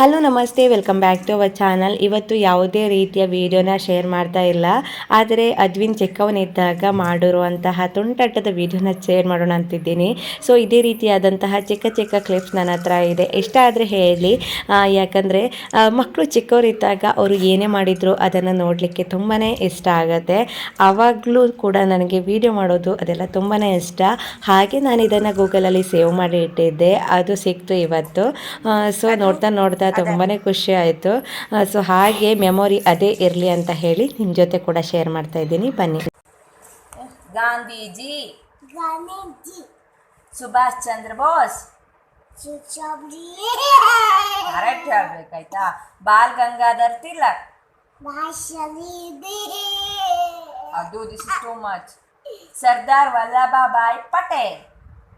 Hello ನಮಸ್ತೆ. Welcome back to our channel ಇವತ್ತು ಯಾವುದೇ ರೀತಿಯ ವಿಡಿಯೋನ ಶೇರ್ ಮಾಡ್ತಾ ಇಲ್ಲ. ಆದರೆ ಅದ್ವಿನ್ ಚಿಕ್ಕವನಿದ್ದಾಗ ಮಾಡಿರುವಂತಹ ತುಂಟಾಟದ ವಿಡಿಯೋನ ಶೇರ್ ಮಾಡೋಣ ಅಂತಿದ್ದೀನಿ. ಸೊ ಇದೇ ರೀತಿಯಾದಂತಹ ಚಿಕ್ಕ ಚಿಕ್ಕ ಕ್ಲಿಪ್ಸ್ ನನ್ನ ಹತ್ರ ಇದೆ. ಇಷ್ಟ ಆದರೆ ಹೇಳಿ. ಯಾಕಂದರೆ ಮಕ್ಕಳು ಚಿಕ್ಕವರಿದ್ದಾಗ ಅವರು ಏನೇ ಮಾಡಿದ್ರು ಅದನ್ನು ನೋಡಲಿಕ್ಕೆ ತುಂಬಾ ಇಷ್ಟ ಆಗುತ್ತೆ. ಆವಾಗಲೂ ಕೂಡ ನನಗೆ ವಿಡಿಯೋ ಮಾಡೋದು ಅದೆಲ್ಲ ತುಂಬಾ ಇಷ್ಟ. ಹಾಗೆ ನಾನು ಇದನ್ನು ಗೂಗಲಲ್ಲಿ ಸೇವ್ ಮಾಡಿ ಇಟ್ಟಿದ್ದೆ. ಅದು ಸಿಕ್ತು ಇವತ್ತು. ಸೊ ನೋಡ್ತಾ ನೋಡ್ತಾ ತುಂಬಾ ಖುಷಿ ಆಯಿತು. ಸೊ ಹಾಗೆ ಮೆಮೊರಿ ಅದೇ ಇರಲಿ ಅಂತ ಹೇಳಿ ನಿಮ್ಮ ಜೊತೆ ಕೂಡ ಶೇರ್ ಮಾಡ್ತಾ ಇದ್ದೀನಿ. ಬನ್ನಿ. ಗಾಂಧೀಜಿ. ಗಾಂಧೀಜಿ. ಸುಭಾಷ್ ಚಂದ್ರ ಬೋಸ್. ಕರೆಕ್ಟ್ ಹೇಳ್ಬೇಕಾಯ್ತಾ ಬಾಲ್ ಗಂಗಾಧರ್ ತಿಲಕ್. ಅದು this is too much Sardar Vallabhbhai Patel.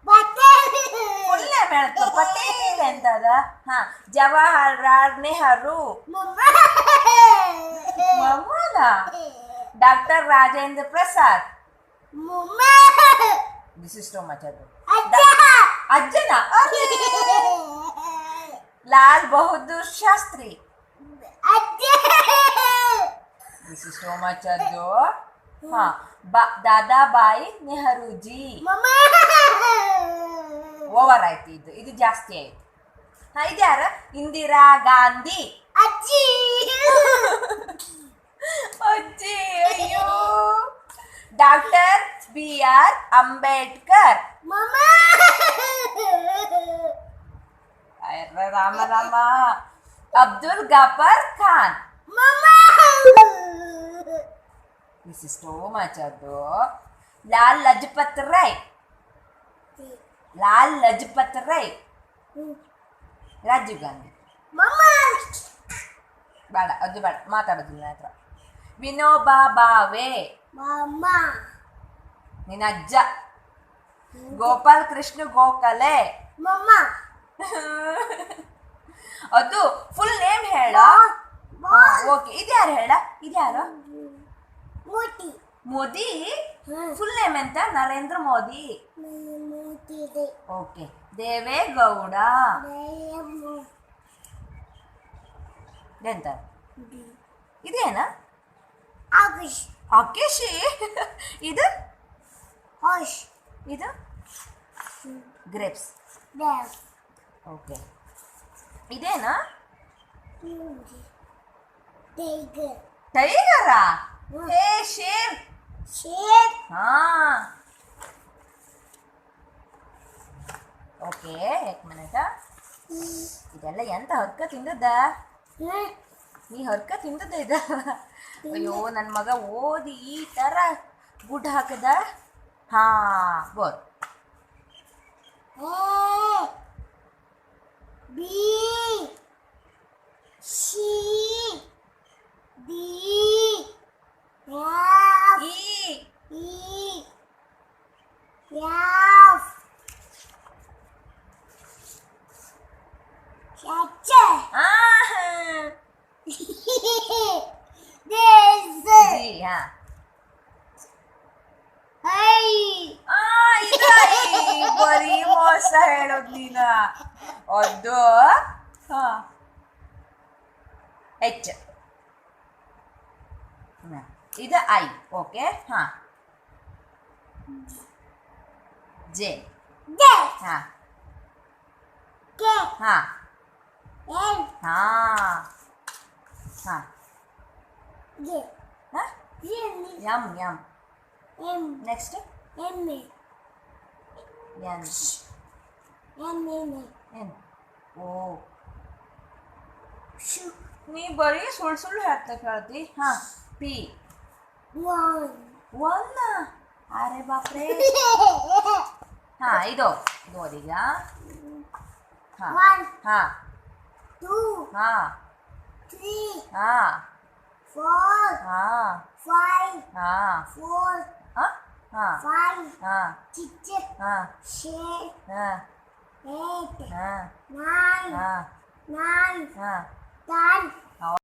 Full ಹೇಳ್ತು ಪಟೇಲ್ ಎಂತದ? ಹಾ Jawaharlal Nehru. Mohammad doctor Rajendra Prasad. This is too much ಅದು. ಅಜ್ಜನ. Lal Bahadur Shastri. This is too much ಅದು. ಹಾ ಬಾ ದಾದಾಬಾಯಿ ನೆಹರೂಜಿ ಓವರ್ ಆಯ್ತು ಇದು ಇದು ಜಾಸ್ತಿ ಆಯ್ತು ಹಾ ಇದ್ಯಾರ ಇಂದಿರಾ ಗಾಂಧಿ ಅಜ್ಜಿ ಅಜ್ಜಿ ಅಯ್ಯೋ ಡಾಕ್ಟರ್ ಬಿ ಆರ್ ಅಂಬೇಡ್ಕರ್ ಮಮ್ಮ ಅಯ್ಯ, ರಾಮ Rama Abdul Ghaffar Khan is too much ಅದು ಲಾಲ್ ಲಜಪತ್ ರಾಯ್ ಲಾಲ್ ಲಜಪತ್ ರಾಯ್ ರಾಜೀವ್ ಗಾಂಧಿ ಬೇಡ ಅದು ಬೇಡ. ಮಾತಾಡೋದಿಲ್ಲ ಹತ್ರ. ವಿನೋಬಾ ಭಾವೆ ಮಮ್ಮ ನಿನ್ನ ಅಜ್ಜ. ಗೋಪಾಲ್ ಕೃಷ್ಣ ಗೋಖಲೆ. ಅದು ಫುಲ್ ನೇಮ್ ಹೇಳ. ಓಕೆ ಇದ್ಯಾರು ಹೇಳ? ಇದ್ಯಾರು? ಮೂತಿ ಮೋದಿ? ಫುಲ್ ನೇಮ್ ಎಂತ? ನರೇಂದ್ರ ಮೋದಿ. ಓಕೆ ದೇವೇಗೌಡ. ಎಂತ? ಇದೇನಾ? ಆಕೇಶ್. ಆಕೇಶಿ? ಇದು? ಆಶ್. ಇದು? ಗ್ರೇಪ್ಸ್. ಓಕೆ ಇದೇನಾ? ಟೈಗರಾ? ಹೇ ಶೇರ್. ಶೇರ್. ಹಾ. ಓಕೆ ಏಕ್ ಮಿನಿಟ ಇದೆಲ್ಲ ಎಂತ ಹರ್ಕ ತಿಂದದ್ದ? ನೀ ಹರ್ಕ ತಿಂದದ್ದ ಇದ? ಅಯ್ಯೋ ನನ್ನ ಮಗ ಓದಿ ಈ ಥರ ಗುಡ್ ಹಾಕದ? ಹಾ ಬೋರ್. ಬಿ B ಜಿ ಹಾ Hey ಆ ಇದು ಐ. ಬರೀ ಮೋಸ ಹೇಳೋದ್ ನೀನ ಅದು ಹಾ ಎಚ್ ಹ್ಮ್. ಇದು ಐ ಓಕೆ ಹಾ ಜೆ This ಹಾ K ಹಾ N ಹಾ ಹಾ G ಹಾ Yummy. Yum, yum. Yum. Next. Yummy. Yum. Yummy. Yum. Oh. नी बरी सुळ सुळ हात करती हाँ पी वन वन अरे बापरे हाँ इदो दोदीग हाँ वन हाँ टू हाँ थ्री हाँ फोर हाँ ಹಾ four ಹಾ five ಹಾ four ಹಾ ಹಾ five ಹಾ six ಹಾ seven ಹಾ eight ಹಾ nine ಹಾ nine ಹಾ ten